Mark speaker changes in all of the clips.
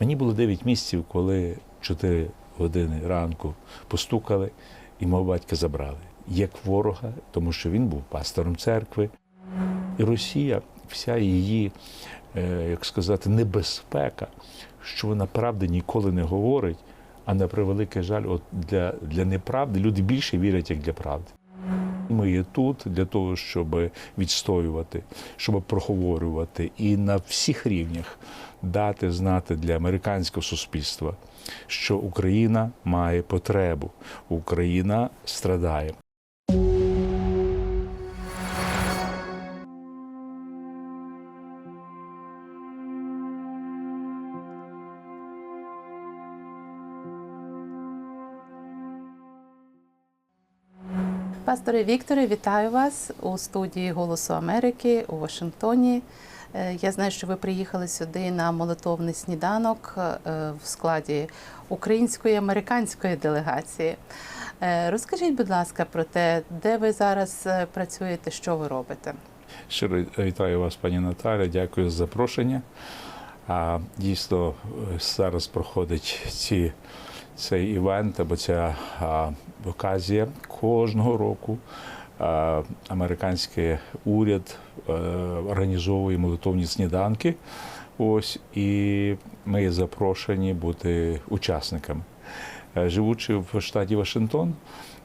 Speaker 1: Мені було 9 місяців, коли 4 години ранку постукали і мого батька забрали як ворога, тому що він був пастором церкви. І Росія, вся її, е, як сказати, небезпека, що вона правди ніколи не говорить, а на превеликий жаль, от для, для неправди люди більше вірять, як для правди. Ми є тут для того, щоб відстоювати, щоб проговорювати і на всіх рівнях дати знати для американського суспільства, що Україна має потребу, Україна страдає.
Speaker 2: Пасторе Вікторе, вітаю вас у студії Голосу Америки у Вашингтоні. Е, Я знаю, що ви приїхали сюди на молитовний сніданок е, в складі української американської делегації. Е, Розкажіть, будь ласка, про те, де ви зараз працюєте, що ви робите?
Speaker 1: Щиро вітаю вас, пані Наталя. Дякую за запрошення. А дійсно зараз проходить ці, цей івент або ця а, оказія кожного року. Американський уряд е, організовує молитовні сніданки. Ось і ми запрошені бути учасниками. Е, Живучи в штаті Вашингтон,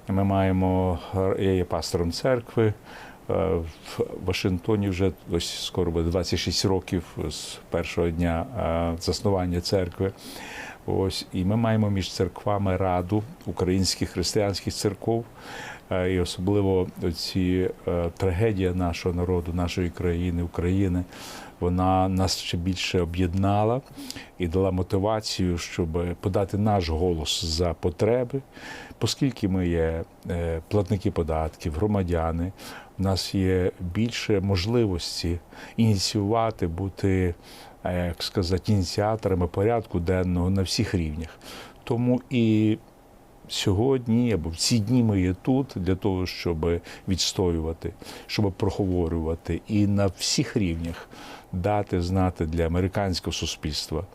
Speaker 1: ми маємо я є пастором церкви. Е, В Вашингтоні вже ось скоро буде 26 років з першого дня е, заснування церкви. Ось і ми маємо між церквами раду українських християнських церков. Е, І особливо ці трагедія нашого народу, нашої країни, України, вона нас ще більше об'єднала і дала мотивацію, щоб подати наш голос за потреби, оскільки ми є е, платники податків, громадяни, у нас є більше можливості ініціювати, бути, е, як сказати, ініціаторами порядку денного на всіх рівнях. Тому і сьогодні або в ці дні ми є тут для того, щоб відстоювати, щоб проговорювати і на всіх рівнях дати знати для американського суспільства,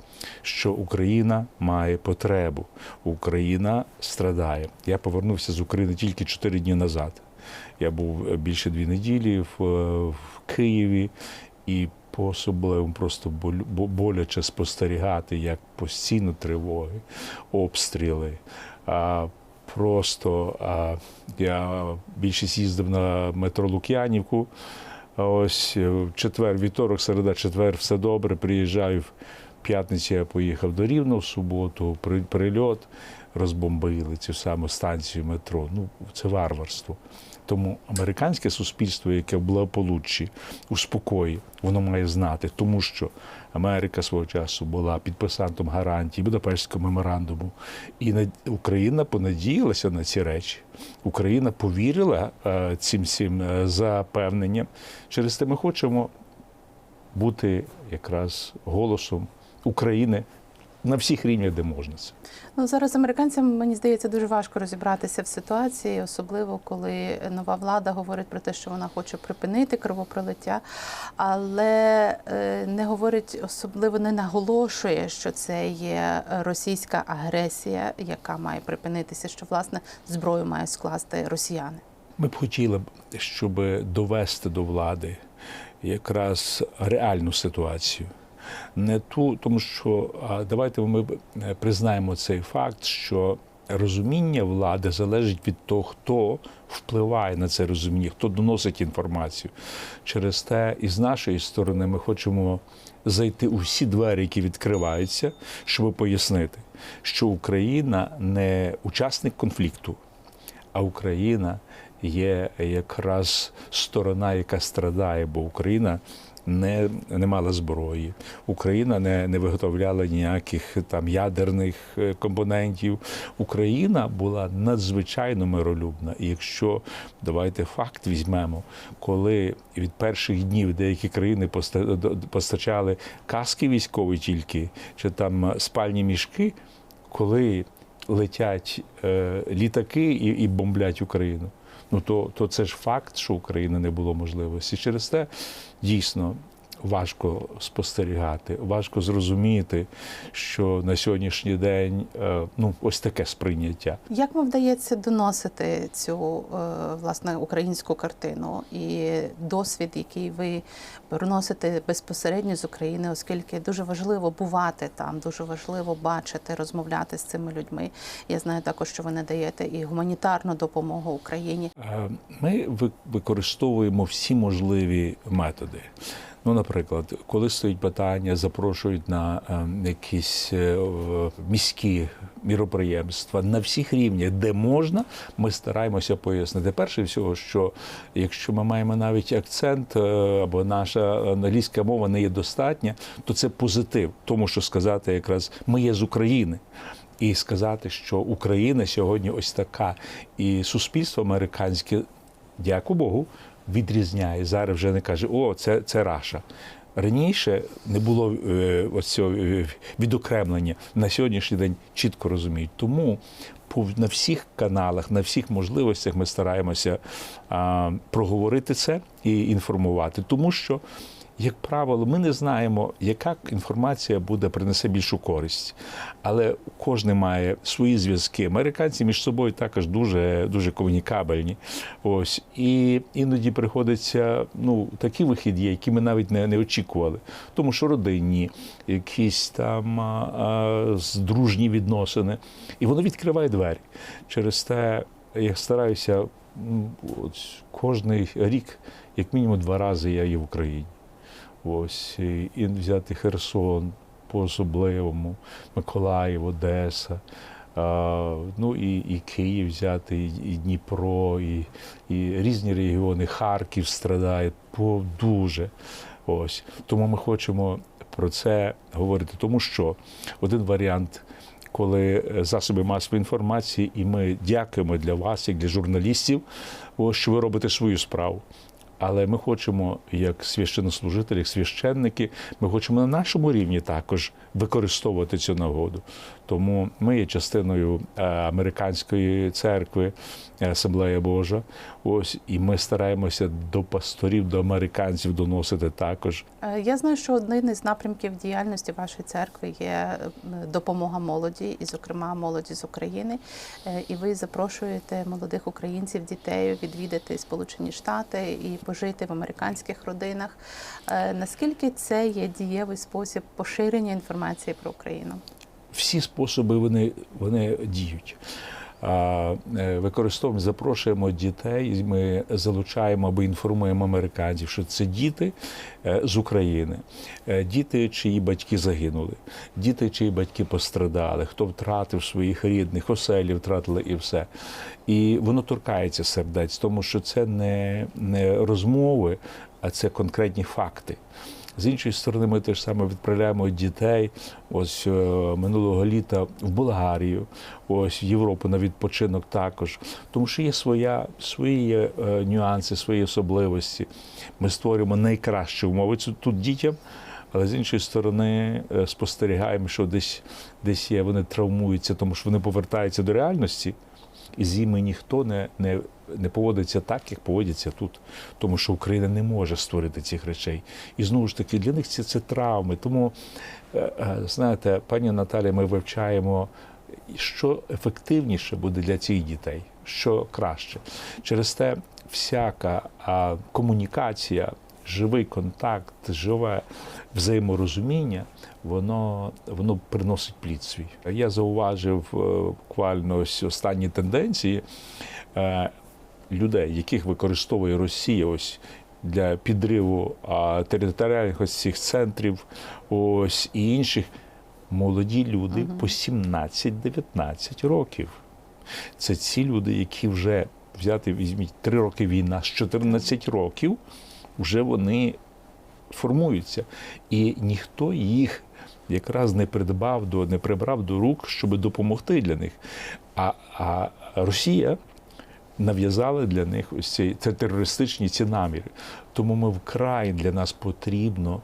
Speaker 1: що Україна має потребу, Україна страдає. Я повернувся з України тільки 4 дні назад. Я був більше дві неділі в, в Києві і по особливому просто боляче спостерігати, як постійно тривоги, обстріли. А, просто а, я більшість їздив на метро Лук'янівку. Ось е, в четвер, вівторок, середа, четвер, все добре. Приїжджаю в п'ятницю, я поїхав до Рівного в суботу, прильот, розбомбили цю саму станцію метро. Ну, це варварство. Тому американське суспільство, яке в благополуччі, у спокої, воно має знати, тому що Америка свого часу була підписантом гарантій Будапештського меморандуму, і на- Україна понадіялася на ці речі. Україна повірила е, цим всім е, запевненням. Через те ми хочемо бути якраз голосом України на всіх рівнях, де можна це.
Speaker 2: Ну зараз американцям мені здається дуже важко розібратися в ситуації, особливо коли нова влада говорить про те, що вона хоче припинити кровопролиття, але е, не говорить особливо не наголошує, що це є російська агресія, яка має припинитися, що власне зброю мають скласти росіяни.
Speaker 1: Ми б хотіли, щоб довести до влади якраз реальну ситуацію. Не ту, тому що давайте ми е, признаємо цей факт, що розуміння влади залежить від того, хто впливає на це розуміння, хто доносить інформацію. Через те, і з нашої сторони ми хочемо зайти у всі двері, які відкриваються, щоб пояснити, що Україна не учасник конфлікту, а Україна є якраз сторона, яка страдає, бо Україна не, не мала зброї. Україна не, не виготовляла ніяких там ядерних е, компонентів. Україна була надзвичайно миролюбна. І якщо давайте факт візьмемо, коли від перших днів деякі країни постачали каски військові тільки, чи там спальні мішки, коли летять е, літаки і, і бомблять Україну. Ну то, то це ж факт, що України не було можливості. Через те дійсно важко спостерігати, важко зрозуміти, що на сьогоднішній день е, ну ось таке сприйняття.
Speaker 2: Як вам вдається доносити цю е, власне українську картину і досвід, який ви приносите безпосередньо з України, оскільки дуже важливо бувати там, дуже важливо бачити, розмовляти з цими людьми. Я знаю також, що ви надаєте і гуманітарну допомогу Україні.
Speaker 1: Е, Ми ви- використовуємо всі можливі методи. Ну, наприклад, коли стоїть питання, запрошують на е, якісь е, міські міроприємства на всіх рівнях, де можна, ми стараємося пояснити. Перше всього, що якщо ми маємо навіть акцент е, або наша англійська мова не є достатня, то це позитив, тому що сказати якраз ми є з України. І сказати, що Україна сьогодні ось така, і суспільство американське, дякую Богу, відрізняє. Зараз вже не каже, о, це, це Раша. Раніше не було е, ось цього е, відокремлення. На сьогоднішній день чітко розуміють. Тому на всіх каналах, на всіх можливостях ми стараємося е, проговорити це і інформувати, тому що. Як правило, ми не знаємо, яка інформація буде принесе більшу користь, але кожен має свої зв'язки. Американці між собою також дуже дуже комунікабельні. Ось і іноді приходиться ну такі вихід є, які ми навіть не, не очікували, тому що родинні, якісь там а, а, дружні відносини, і воно відкриває двері. Через те я стараюся от, кожний рік, як мінімум два рази я є в Україні. Ось і, взяти Херсон по особливому, Миколаїв, Одеса. Ну і, і Київ взяти, і, і Дніпро, і, і різні регіони, Харків страдає по дуже. Ось тому ми хочемо про це говорити, тому що один варіант. Коли е, засоби масової інформації, і ми дякуємо для вас, як для журналістів, ось, що ви робите свою справу. Але ми хочемо, як священнослужителі, як священники, ми хочемо на нашому рівні також використовувати цю нагоду. Тому ми є частиною е, американської церкви, е, Асамблея Божа. Ось і ми стараємося до пасторів, до американців доносити також.
Speaker 2: Е, Я знаю, що один із напрямків діяльності вашої церкви є допомога молоді, і, зокрема, молоді з України. І ви запрошуєте молодих українців, дітей відвідати Сполучені Штати і пожити в американських родинах. Наскільки це є дієвий спосіб поширення інформації про Україну?
Speaker 1: Всі способи вони, вони діють. Е, Використовуємо, запрошуємо дітей, ми залучаємо або інформуємо американців, що це діти е, з України, Е, діти, чиї батьки загинули, діти, чиї батьки пострадали, хто втратив своїх рідних, оселі втратили і все. І воно торкається сердець, тому що це не, не розмови, а це конкретні факти. З іншої сторони, ми теж саме відправляємо дітей ось е, минулого літа в Болгарію, ось в Європу на відпочинок також. Тому що є своя, свої е, нюанси, свої особливості. Ми створюємо найкращі умови тут дітям. Але з іншої сторони е, спостерігаємо, що десь, десь є, вони травмуються, тому що вони повертаються до реальності, і з ними ніхто не, не, не поводиться так, як поводяться тут. Тому що Україна не може створити цих речей. І знову ж таки, для них це, це травми. Тому, е, е, знаєте, пані Наталі, ми вивчаємо, що ефективніше буде для цих дітей, що краще. Через те всяка а, комунікація, живий контакт, живе взаєморозуміння, воно, воно приносить плід свій. Я зауважив е, буквально ось останні тенденції людей, яких використовує Росія ось для підриву територіальних ось цих центрів, ось і інших. Молоді люди по 17-19 років. Це ці люди, які вже взяти, візьміть 3 роки війна, з 14 років вже вони формуються. І ніхто їх якраз не придбав до, не прибрав до рук, щоб допомогти для них. А, а Росія нав'язала для них ось ці це терористичні ці наміри. Тому ми вкрай для нас потрібно.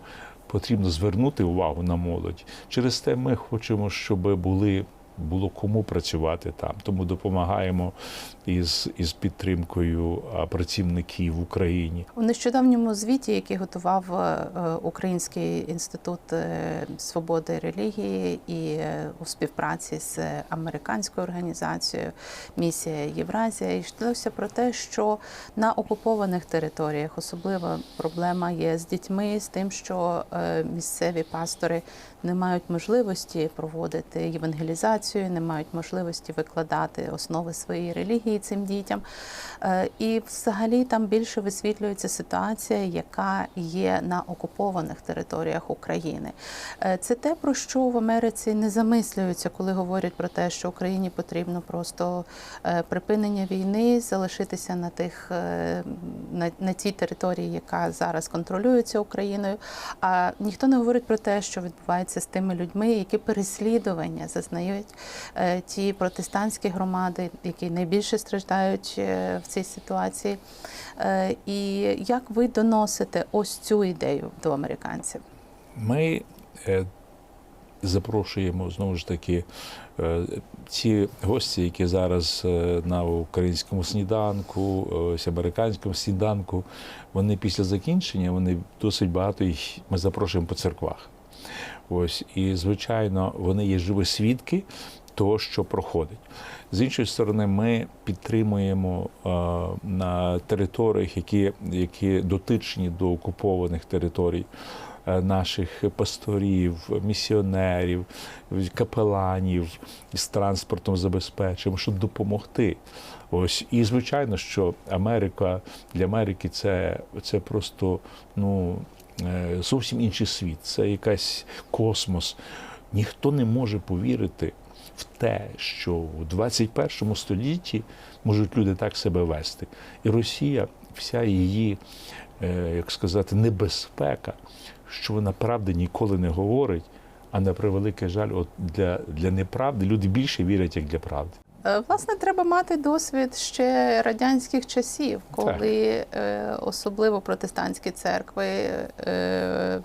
Speaker 1: Потрібно звернути увагу на молодь. Через те ми хочемо, щоб були було кому працювати там. Тому допомагаємо із, із підтримкою працівників в Україні.
Speaker 2: У нещодавньому звіті, який готував е, Український інститут е, свободи релігії, і е, у співпраці з американською організацією Місія Євразія, йшлося про те, що на окупованих територіях особлива проблема є з дітьми, з тим, що е, місцеві пастори не мають можливості проводити євангелізацію, не мають можливості викладати основи своєї релігії цим дітям. Е, І взагалі там більше висвітлюється ситуація, яка є на окупованих територіях України. Е, Це те, про що в Америці не замислюються, коли говорять про те, що Україні потрібно просто е, припинення війни, залишитися на тих на, на тій території, яка зараз контролюється Україною. А ніхто не говорить про те, що відбувається з тими людьми, які переслідування зазнають е, ті протестантські громади, які найбільше страждають е, в цій ситуації. Е, І як ви доносите ось цю ідею до американців?
Speaker 1: Ми запрошуємо знову ж таки ці гості, які зараз на українському сніданку, ось американському сніданку, вони після закінчення вони досить багато їх ми запрошуємо по церквах. Ось і звичайно, вони є живі свідки того, що проходить. З іншої сторони, ми підтримуємо е, на територіях, які, які дотичні до окупованих територій. е, Наших пасторів, місіонерів, капеланів з транспортом забезпечуємо, щоб допомогти. Ось і звичайно, що Америка для Америки це, це просто ну зовсім інший світ, це якась космос. Ніхто не може повірити в те, що у 21 столітті можуть люди так себе вести. І Росія, вся її, е, як сказати, небезпека, що вона правди ніколи не говорить. А на превеликий жаль, от для, для неправди люди більше вірять, як для правди.
Speaker 2: Е, Власне, треба мати досвід ще радянських часів, коли е, особливо протестантські церкви е,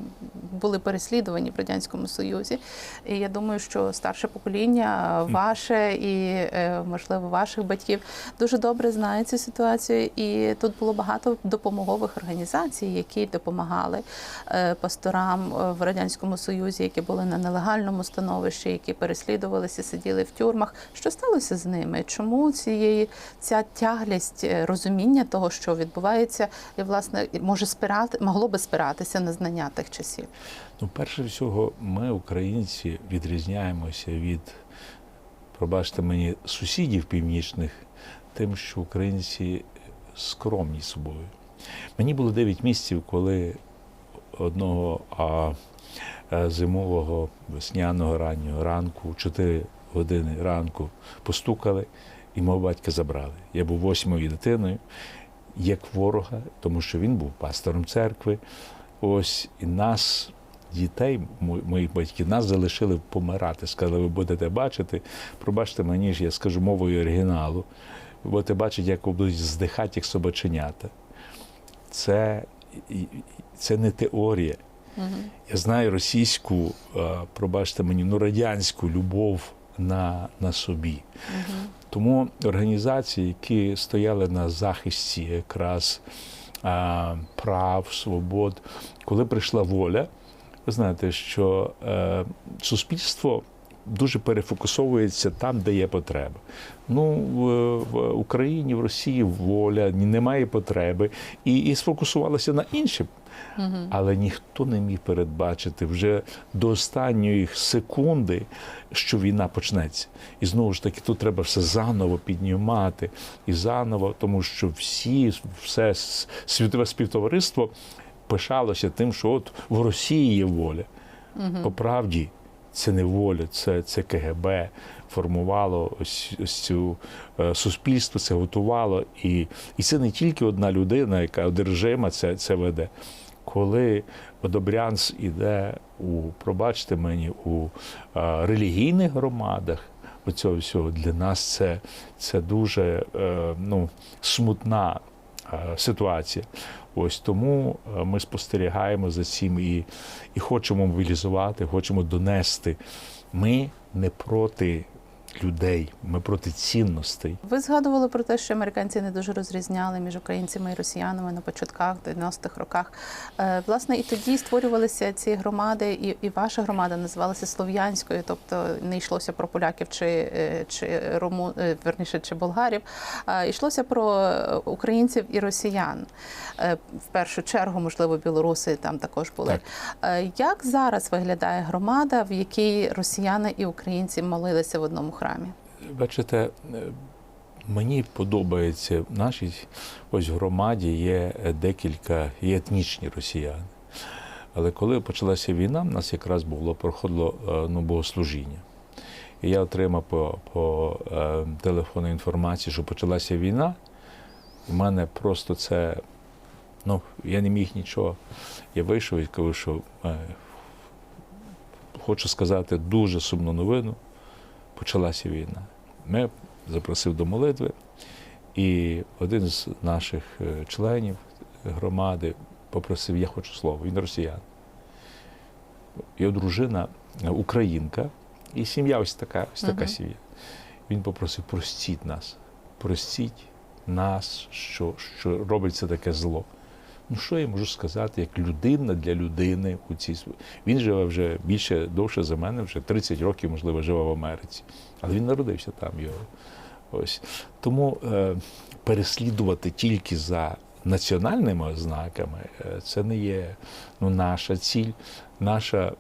Speaker 2: були переслідувані в радянському союзі. І я думаю, що старше покоління, ваше і можливо ваших батьків, дуже добре знає цю ситуацію. І тут було багато допомогових організацій, які допомагали пасторам в радянському союзі, які були на нелегальному становищі, які переслідувалися, сиділи в тюрмах. Що сталося з ними? Чому цієї ця тяглість е, розуміння того, що відбувається, і власне може спирати, могло би спиратися на знання тих часів?
Speaker 1: Ну, перше всього, ми, українці, відрізняємося від, пробачте мені, сусідів північних, тим, що українці скромні собою. Мені було 9 місяців, коли одного а, е, зимового весняного раннього ранку, 4 години ранку, постукали і мого батька забрали. Я був восьмою дитиною, як ворога, тому що він був пастором церкви. Ось і нас, дітей, моїх батьків, нас залишили помирати. Сказали, ви будете бачити. Пробачте мені ж, я скажу мовою оригіналу. Ви будете бачити, як будуть здихати, як собаченята. Це, це не теорія. Я знаю російську, пробачте мені, ну радянську любов на, на собі. Тому організації, які стояли на захисті якраз а, прав, свобод, коли прийшла воля, ви знаєте, що е, суспільство дуже перефокусовується там, де є потреба. Ну, в, Україні, в Росії воля, немає потреби, і, і сфокусувалося на іншому. Але ніхто не міг передбачити вже до останньої секунди, що війна почнеться. І знову ж таки, тут треба все заново піднімати і заново, тому що всі, все світове співтовариство пишалося тим, що от в Росії є воля. По правді, це не воля, це, це КГБ формувало ось, ось цю е, суспільство, це готувало. І, і це не тільки одна людина, яка одержима це, це веде. Коли Добрянц іде у, пробачте мені, у е, релігійних громадах, оцього всього для нас це, це дуже е, ну, смутна е, ситуація. Ось тому е, ми спостерігаємо за цим і, і хочемо мобілізувати, хочемо донести. Ми не проти людей, ми проти цінностей.
Speaker 2: Ви згадували про те, що американці не дуже розрізняли між українцями і росіянами на початках 90-х роках. Е, Власне, і тоді створювалися ці громади, і, і ваша громада називалася слов'янською, тобто не йшлося про поляків чи, е, чи руму, е, верніше, чи болгарів, а йшлося про українців і росіян. В першу чергу, можливо, білоруси там також були.
Speaker 1: Так.
Speaker 2: Як зараз виглядає громада, в якій росіяни і українці молилися в одному храмі?
Speaker 1: Бачите, е, мені подобається в нашій ось громаді є декілька є етнічні росіяни. Але коли почалася війна, в нас якраз було проходило е, ну, богослужіння. І я отримав по, по е, телефону інформацію, що почалася війна. У мене просто це, ну, я не міг нічого. Я вийшов і кажу, що е, хочу сказати дуже сумну новину. Почалася війна. Ми запросив до молитви, і один з наших е, членів громади попросив, я хочу слово, він росіян. Його дружина е, українка, і сім'я ось така, ось така
Speaker 2: Мгм.
Speaker 1: сім'я. Він попросив, простіть нас, простіть нас, що, що робиться таке зло. Ну, що я можу сказати, як людина для людини у цій Він живе вже більше довше за мене, вже 30 років, можливо, живе в Америці. Але він народився там його. Ось. Тому е, переслідувати тільки за національними ознаками е, це не є ну, наша ціль. Наша,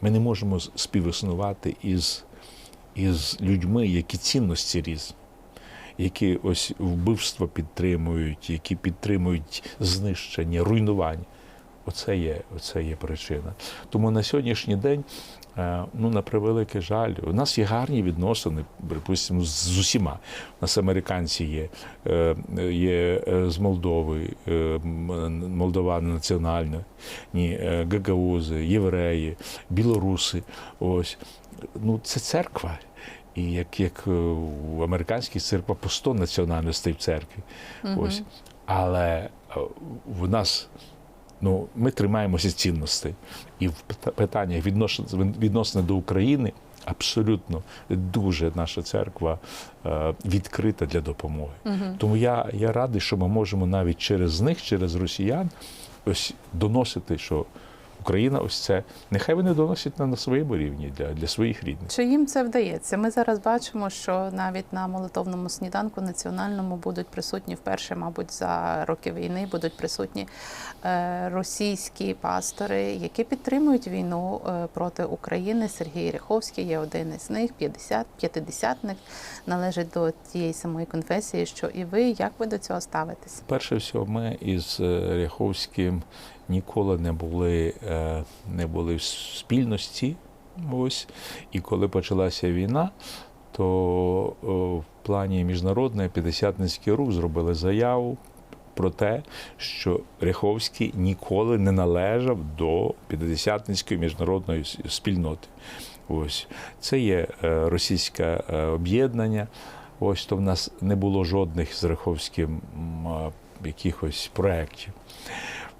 Speaker 1: ми не можемо співіснувати із, із людьми, які цінності різні які ось вбивство підтримують, які підтримують знищення, руйнування. Оце є, оце є причина. Тому на сьогоднішній день, е, ну на превеликий жаль, у нас є гарні відносини, припустимо, з- усіма. У нас американці є, е, є е, з Молдови, м- молдовани національні, ні, гагаузи, євреї, білоруси. Ось. Ну, це церква. І як, як е, в американській церкві по 100 національностей в церкві. Ось. Але е, в нас ну, ми тримаємося цінностей. І в питаннях відносини до України абсолютно дуже наша церква е, відкрита для допомоги. Тому я, я радий, що ми можемо навіть через них, через росіян, ось доносити, що Україна ось це. Нехай вони доносять на, своєму рівні для, для своїх рідних.
Speaker 2: Чи їм це вдається? Ми зараз бачимо, що навіть на молитовному сніданку національному будуть присутні вперше, мабуть, за роки війни будуть присутні е, російські пастори, які підтримують війну е, проти України. Сергій Ряховський є один із них, 50, п'ятидесятник, належить до тієї самої конфесії, що і ви. Як ви до цього ставитесь?
Speaker 1: Перше всього, ми із е, Ряховським ніколи не були, е, не були в спільності. Ось. І коли почалася війна, то в плані міжнародної п'ятдесятницький рух зробили заяву про те, що Ряховський ніколи не належав до п'ятдесятницької міжнародної спільноти. Ось це є е, російське е, об'єднання. Ось то в нас не було жодних з Раховським м, а, якихось проєктів.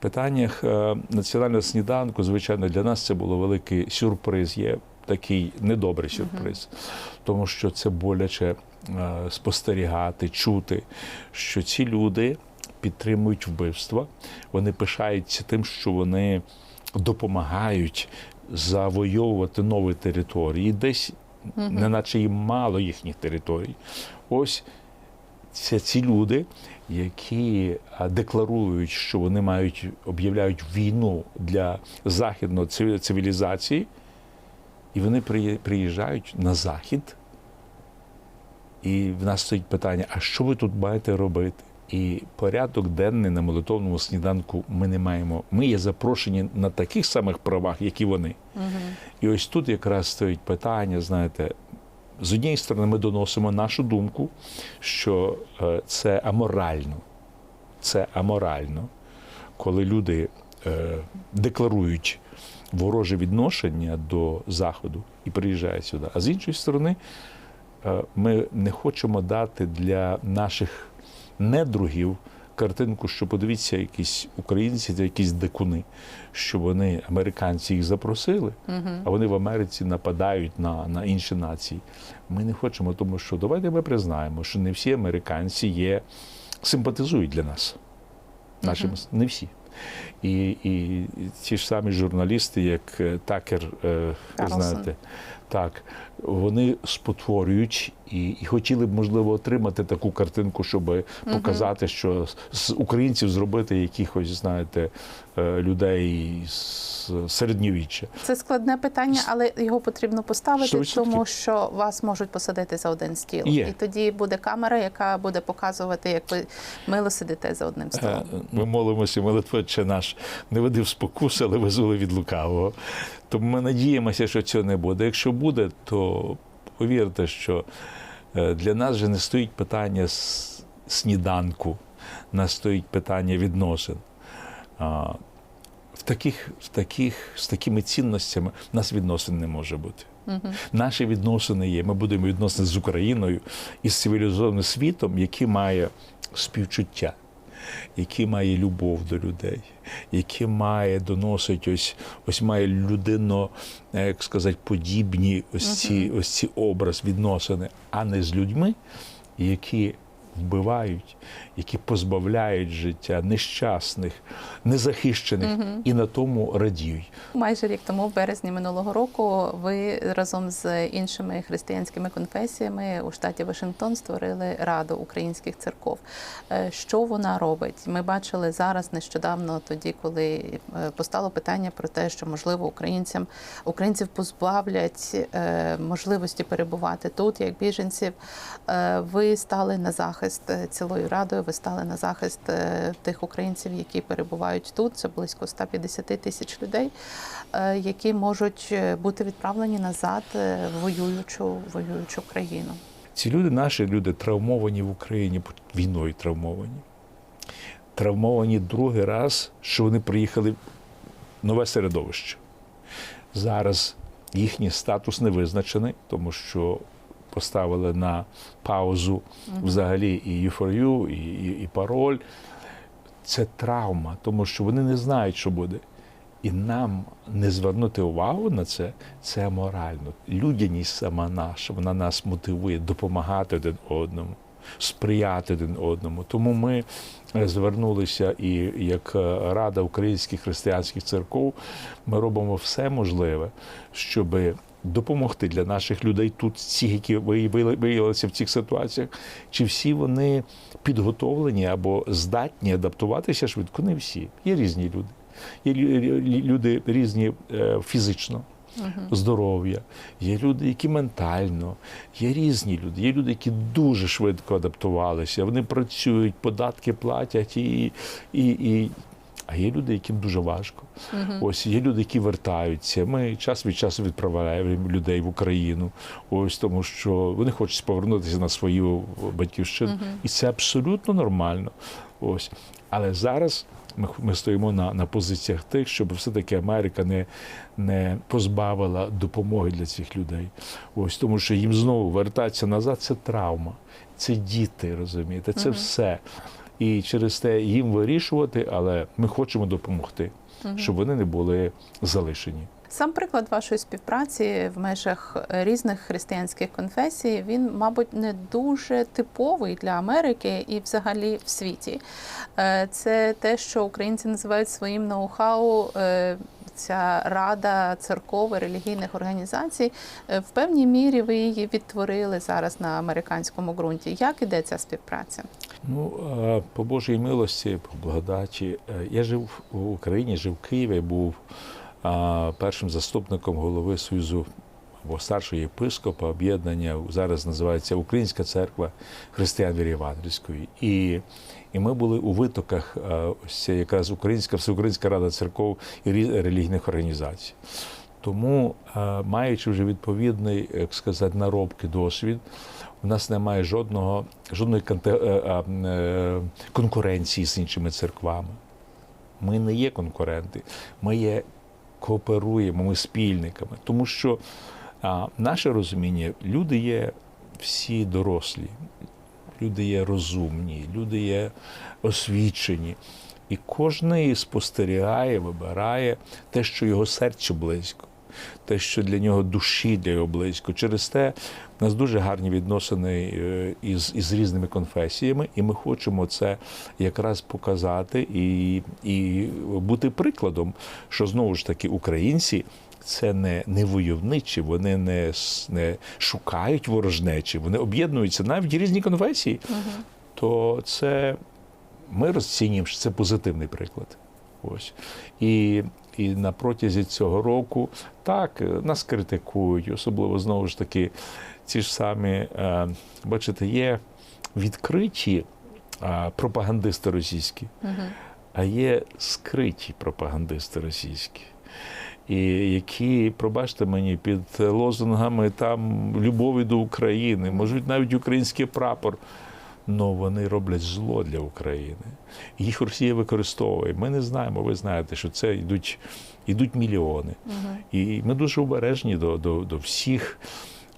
Speaker 1: Питаннях е, національного сніданку, звичайно, для нас це було великий сюрприз. Є такий недобрий сюрприз, тому що це боляче е, спостерігати, чути, що ці люди підтримують вбивства, вони пишаються тим, що вони допомагають завойовувати нові території, десь неначе їм мало їхніх територій. Ось це ці люди, які декларують, що вони мають об'являють війну для західної цивілізації, і вони приї- приїжджають на захід. І в нас стоїть питання: а що ви тут маєте робити? І порядок денний на молитовному сніданку ми не маємо. Ми є запрошені на таких самих правах, як і вони. І ось тут якраз стоїть питання, знаєте, з однієї сторони, ми доносимо нашу думку, що е, це аморально. Це аморально, коли люди е, декларують вороже відношення до Заходу і приїжджають сюди. А з іншої сторони, е, ми не хочемо дати для наших недругів картинку, що подивіться, якісь українці, це якісь дикуни, що вони, американці, їх запросили, а вони в Америці нападають на, на інші нації. Ми не хочемо, тому що давайте ми признаємо, що не всі американці є симпатизують для нас. Нашим не всі. І, і ті ж самі журналісти, як е, Такер, е, ви
Speaker 2: Карлсон.
Speaker 1: знаєте, так, вони спотворюють і, і хотіли б, можливо, отримати таку картинку, щоб показати, що з українців зробити якихось, знаєте, е, людей з середньовіччя.
Speaker 2: Це складне питання, але його потрібно поставити,
Speaker 1: Сто відсотків.
Speaker 2: тому що вас можуть посадити за один стіл.
Speaker 1: Є.
Speaker 2: І тоді буде камера, яка буде показувати, як ви мило сидите за одним столом.
Speaker 1: Е, Ми молимося, молитвоче наш не веди в спокусу, але визволи від лукавого. Тому ми надіємося, що цього не буде. Якщо буде, то повірте, що е, для нас вже не стоїть питання сніданку, нас стоїть питання відносин. В таких, в таких, з такими цінностями в нас відносин не може бути. Наші відносини є. Ми будемо відносини з Україною і з цивілізованим світом, який має співчуття, який має любов до людей, який має доносить ось, ось має людино, е, як сказати, подібні ось ці, ось ці образ відносини, а не з людьми, які вбивають, які позбавляють життя нещасних, незахищених і на тому радіють.
Speaker 2: Майже рік тому, в березні минулого року, ви разом з іншими християнськими конфесіями у штаті Вашингтон створили Раду українських церков. Е, Що вона робить? Ми бачили зараз нещодавно, тоді, коли е, постало питання про те, що можливо українцям українців позбавлять е, можливості перебувати тут як біженців. Ви стали на захист е, цілою радою. Ви стали на захист е, тих українців, які перебувають тут. Це близько 150 тисяч людей, е, які можуть бути відправлені назад в воюючу воюючу країну.
Speaker 1: Ці люди, наші люди, травмовані в Україні, війною травмовані. Травмовані другий раз, що вони приїхали в нове середовище. Зараз їхній статус не визначений, тому що поставили на паузу взагалі і U4U, і, і, і пароль. Це травма, тому що вони не знають, що буде. І нам не звернути увагу на це це аморально. Людяність сама наша, вона нас мотивує допомагати один одному, сприяти один одному. Тому ми звернулися і як е, Рада українських християнських церков, ми робимо все можливе, щоб допомогти для наших людей тут, ці, які виявили- виявилися в цих ситуаціях, чи всі вони підготовлені або здатні адаптуватися швидко. Не всі. Є різні люди. Є лю- лю- люди різні е, фізично. Здоров'я, є люди, які ментально, є різні люди. Є люди, які дуже швидко адаптувалися. Вони працюють, податки платять, і, і, і... а є люди, яким дуже важко. Ось є люди, які вертаються. Ми час від часу відправляємо людей в Україну, ось тому, що вони хочуть повернутися на свою батьківщину, і це абсолютно нормально. Ось, але зараз. Ми, ми стоїмо на, на позиціях тих, щоб все-таки Америка не, не позбавила допомоги для цих людей. Ось тому, що їм знову вертатися назад це травма, це діти, розумієте, це все. І через те їм вирішувати, але ми хочемо допомогти, щоб вони не були залишені.
Speaker 2: Сам приклад вашої співпраці в межах різних християнських конфесій він, мабуть, не дуже типовий для Америки і взагалі в світі. Е, Це те, що українці називають своїм ноу-хау. Ця рада церков релігійних організацій е, в певній мірі ви її відтворили зараз на американському ґрунті. Як іде ця співпраця?
Speaker 1: Ну, е, по Божій милості, по благодаті. е, Я жив в Україні, жив в Києві, був першим заступником голови Союзу або старшого єпископа об'єднання, зараз називається Українська церква християн віри Євангельської. І, і ми були у витоках е, ось якраз Українська Всеукраїнська рада церков і релігійних організацій. Тому, е, маючи вже відповідний, як сказати, наробки досвід, у нас немає жодного, жодної е, конкуренції з іншими церквами. Ми не є конкуренти, ми є кооперуємо, ми спільниками. Тому що а, наше розуміння, люди є всі дорослі. люди є розумні, люди є освічені. І кожен спостерігає, вибирає те, що його серцю близько, те, що для нього душі для його близько. Через те в нас дуже гарні відносини е, із, із різними конфесіями, і ми хочемо це якраз показати і, і бути прикладом, що знову ж таки українці. Це не, не войовничі, вони не, не шукають ворожнечі, вони об'єднуються навіть різні конфесії. То це ми розцінюємо, що це позитивний приклад. Ось. І, і на протязі цього року так, е, нас критикують, особливо знову ж таки, ці ж самі, е, бачите, є відкриті е, пропагандисти російські, а є скриті пропагандисти російські. І які, пробачте мені, під лозунгами там любові до України, можуть навіть український прапор. Ну вони роблять зло для України. Їх Росія використовує. Ми не знаємо, ви знаєте, що це йдуть, йдуть мільйони. І ми дуже обережні до, до, до всіх.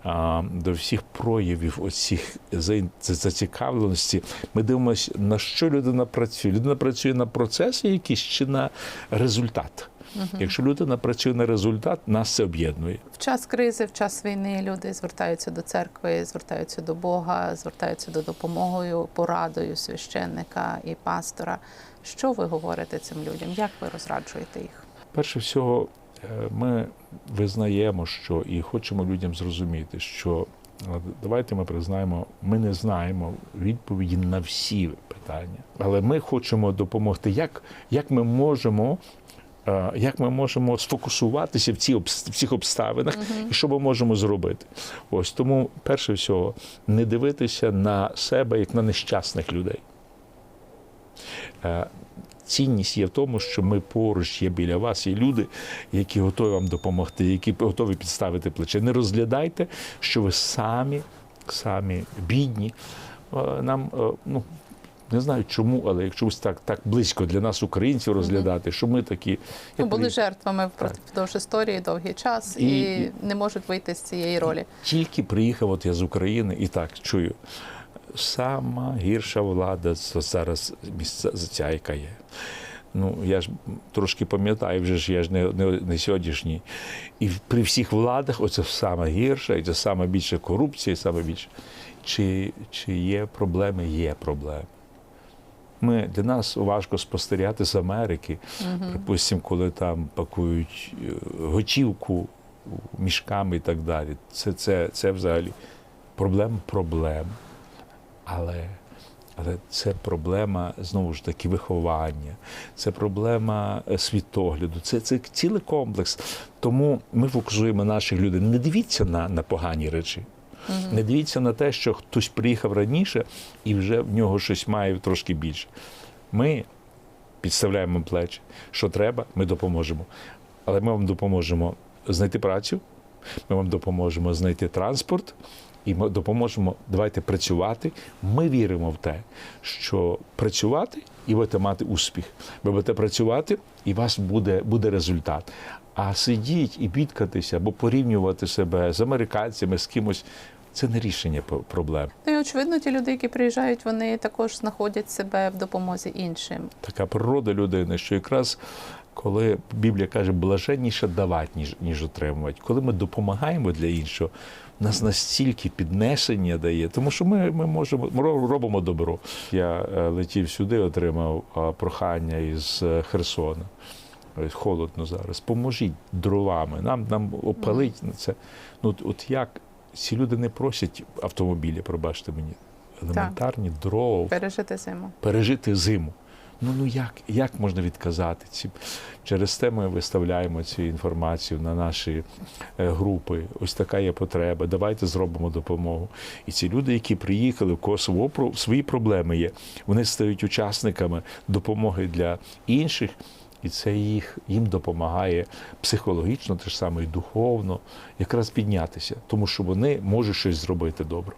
Speaker 1: а, До всіх проявів оцих зацікавленості, ми дивимося, на що людина працює. Людина працює на процеси якісь чи на результат. Якщо людина працює на результат, нас це об'єднує.
Speaker 2: В час кризи, в час війни люди звертаються до церкви, звертаються до Бога, звертаються до допомогою, порадою священника і пастора. Що ви говорите цим людям? Як ви розраджуєте їх?
Speaker 1: Перше всього, е, ми визнаємо, що і хочемо людям зрозуміти, що е, давайте ми признаємо, ми не знаємо відповіді на всі питання, але ми хочемо допомогти, як, як ми можемо. Е, Як ми можемо сфокусуватися в ці в цих обставинах, і що ми можемо зробити? Ось тому, перше всього, не дивитися на себе як на нещасних людей. Е, Цінність є в тому, що ми поруч є біля вас, є люди, які готові вам допомогти, які готові підставити плече. Не розглядайте, що ви самі, самі бідні. Е, Нам ну. Не знаю чому, але якщо ось так, так близько для нас, українців, розглядати, що ми такі.
Speaker 2: Ну, були жертвами впродовж історії довгий час і,
Speaker 1: І-
Speaker 2: не можуть вийти з цієї ролі.
Speaker 1: Тільки приїхав, от я з України, і так чую. Сама гірша влада зараз місця ця, яка є. Ну, я ж трошки пам'ятаю, вже ж я ж не, не, не сьогоднішній. І при всіх владах оце саме гірше, і це саме більше корупція, і саме більше. Чи, чи є проблеми? Є проблеми. Ми, для нас важко спостерігати з Америки, припустимо, коли там пакують е, готівку мішками і так далі. Це, це, це взагалі проблем проблем. Але, але це проблема знову ж таки виховання, це проблема е, світогляду, це, це цілий комплекс. Тому ми фокусуємо наших людей. Не дивіться на, на погані речі. Не дивіться на те, що хтось приїхав раніше і вже в нього щось має трошки більше. Ми підставляємо плечі. Що треба, ми допоможемо. Але ми вам допоможемо знайти працю, ми вам допоможемо знайти транспорт, і ми допоможемо давайте працювати. Ми віримо в те, що працювати і будете мати успіх. Ви будете працювати, і у вас буде, буде результат. А сидіть і бідкатися або порівнювати себе з американцями, з кимось це не рішення проблем.
Speaker 2: Ну і очевидно, ті люди, які приїжджають, вони також знаходять себе в допомозі іншим.
Speaker 1: така природа людини, що якраз коли Біблія каже, блаженніше давати, ніж, ніж отримувати, коли ми допомагаємо для іншого, нас настільки піднесення дає, тому що ми, ми можемо ми робимо добро. Я е, летів сюди, отримав прохання із е, Херсона. Холодно зараз. Поможіть дровами. Нам нам опалить на це. Ну от як ці люди не просять автомобілі, пробачте мені, елементарні дрова
Speaker 2: Пережити зиму.
Speaker 1: пережити зиму. Ну ну як, як можна відказати ці? Через те ми виставляємо цю інформацію на наші е, групи. Ось така є потреба. Давайте зробимо допомогу. І ці люди, які приїхали, сво- про- свої проблеми є, вони стають учасниками допомоги для інших. І це їх їм допомагає психологічно, те ж саме і духовно, якраз піднятися, тому що вони можуть щось зробити добре.